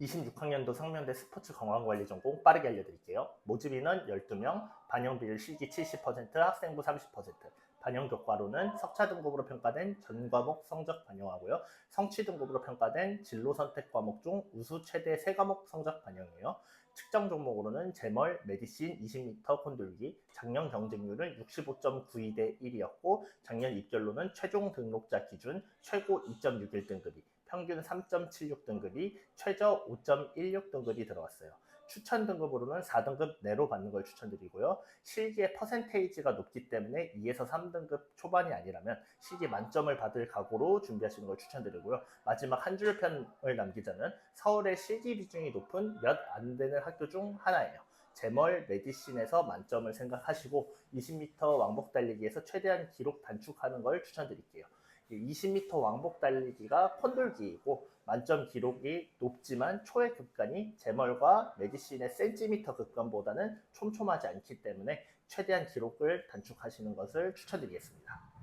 26학년도 상면대 스포츠 건강관리 전공 빠르게 알려드릴게요. 모집 인원 12명, 반영 비율 실기 70%, 학생부 30%. 반영 교과로는 석차 등급으로 평가된 전 과목 성적 반영하고요. 성취 등급으로 평가된 진로 선택 과목 중 우수 최대 3과목 성적 반영이에요. 측정 종목으로는 제멀, 메디신, 20m 콘돌기, 작년 경쟁률은 65.92 대 1이었고 작년 입결로는 최종 등록자 기준 최고 2.61 등급이 평균 3.76 등급이 최저 5.16 등급이 들어갔어요. 추천 등급으로는 4등급 내로 받는 걸 추천드리고요. 실기의 퍼센테이지가 높기 때문에 2에서 3등급 초반이 아니라면 실기 만점을 받을 각오로 준비하시는 걸 추천드리고요. 마지막 한 줄 편을 남기자면 서울의 실기 비중이 높은 몇 안 되는 학교 중 하나예요. 제멀 메디신에서 만점을 생각하시고 20m 왕복 달리기에서 최대한 기록 단축하는 걸 추천드릴게요. 20m 왕복 달리기가 콘돌기이고 만점 기록이 높지만 초의 급간이 제멀과 메디신의 센티미터 급간보다는 촘촘하지 않기 때문에 최대한 기록을 단축하시는 것을 추천드리겠습니다.